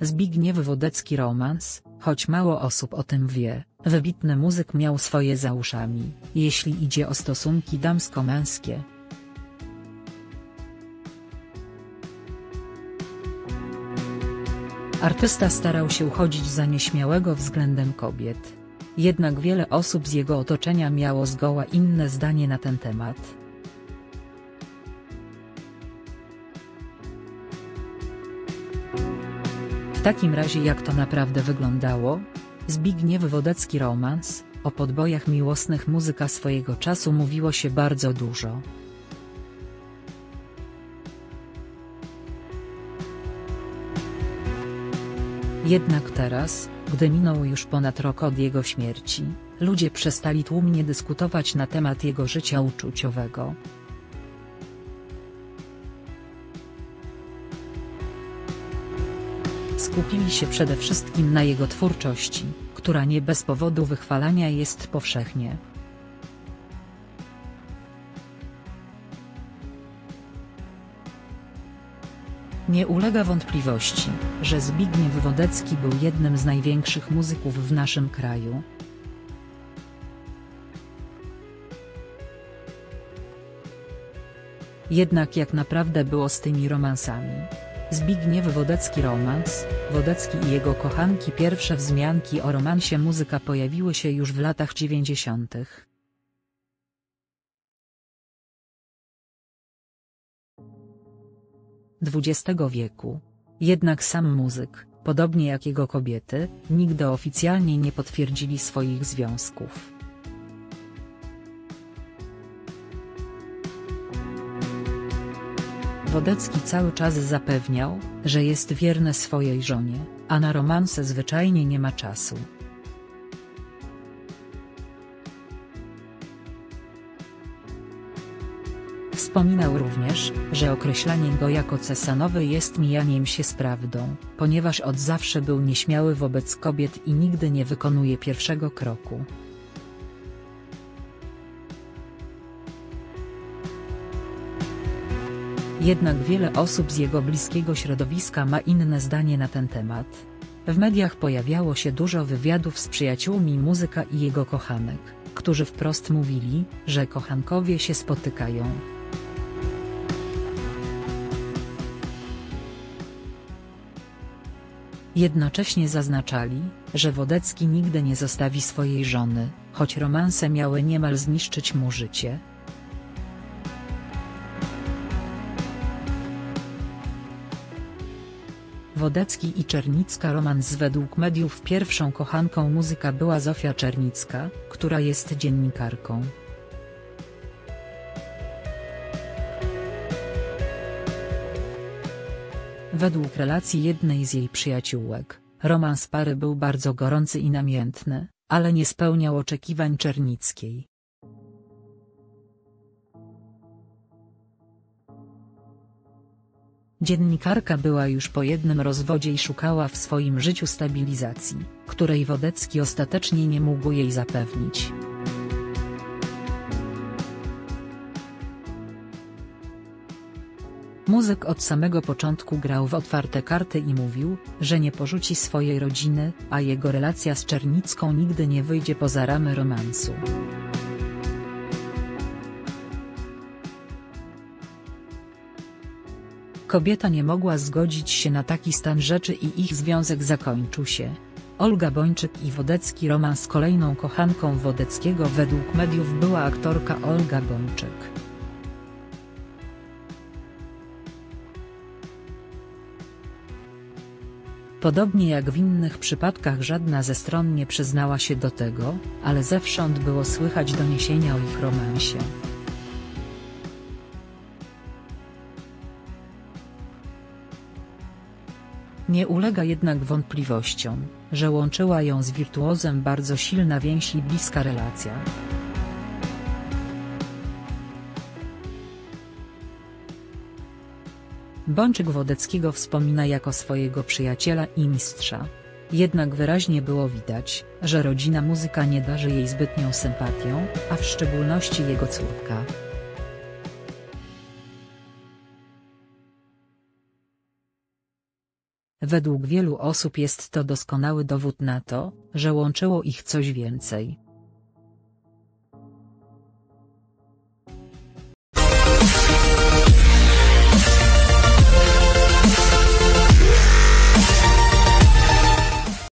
Zbigniew Wodecki romans, choć mało osób o tym wie, wybitny muzyk miał swoje za uszami, jeśli idzie o stosunki damsko-męskie. Artysta starał się uchodzić za nieśmiałego względem kobiet. Jednak wiele osób z jego otoczenia miało zgoła inne zdanie na ten temat. Takim razie jak to naprawdę wyglądało? Zbigniew Wodecki romans, o podbojach miłosnych muzyka swojego czasu mówiło się bardzo dużo. Jednak teraz, gdy minął już ponad rok od jego śmierci, ludzie przestali tłumnie dyskutować na temat jego życia uczuciowego. Skupili się przede wszystkim na jego twórczości, która nie bez powodu wychwalania jest powszechnie. Nie ulega wątpliwości, że Zbigniew Wodecki był jednym z największych muzyków w naszym kraju. Jednak jak naprawdę było z tymi romansami? Zbigniew Wodecki Romans, Wodecki i jego kochanki Pierwsze wzmianki o romansie muzyka pojawiły się już w latach 90. XX wieku. Jednak sam muzyk, podobnie jak jego kobiety, nigdy oficjalnie nie potwierdzili swoich związków. Wodecki cały czas zapewniał, że jest wierny swojej żonie, a na romanse zwyczajnie nie ma czasu. Wspominał również, że określanie go jako cesanowy jest mijaniem się z prawdą, ponieważ od zawsze był nieśmiały wobec kobiet i nigdy nie wykonuje pierwszego kroku. Jednak wiele osób z jego bliskiego środowiska ma inne zdanie na ten temat. W mediach pojawiało się dużo wywiadów z przyjaciółmi muzyka i jego kochanek, którzy wprost mówili, że kochankowie się spotykają. Jednocześnie zaznaczali, że Wodecki nigdy nie zostawi swojej żony, choć romanse miały niemal zniszczyć mu życie, Wodecki i Czernicka romans według mediów pierwszą kochanką muzyka była Zofia Czernicka, która jest dziennikarką. Według relacji jednej z jej przyjaciółek, romans pary był bardzo gorący i namiętny, ale nie spełniał oczekiwań Czernickiej. Dziennikarka była już po jednym rozwodzie i szukała w swoim życiu stabilizacji, której Wodecki ostatecznie nie mógł jej zapewnić. Muzyk od samego początku grał w otwarte karty i mówił, że nie porzuci swojej rodziny, a jego relacja z Czernicką nigdy nie wyjdzie poza ramy romansu. Kobieta nie mogła zgodzić się na taki stan rzeczy i ich związek zakończył się. Olga Bończyk i Wodecki romans kolejną kochanką Wodeckiego według mediów była aktorka Olga Bończyk. Podobnie jak w innych przypadkach żadna ze stron nie przyznała się do tego, ale zewsząd było słychać doniesienia o ich romansie. Nie ulega jednak wątpliwościom, że łączyła ją z wirtuozem bardzo silna więź i bliska relacja. Bączyk Wodeckiego wspomina jako swojego przyjaciela i mistrza. Jednak wyraźnie było widać, że rodzina muzyka nie darzy jej zbytnią sympatią, a w szczególności jego córka. Według wielu osób jest to doskonały dowód na to, że łączyło ich coś więcej.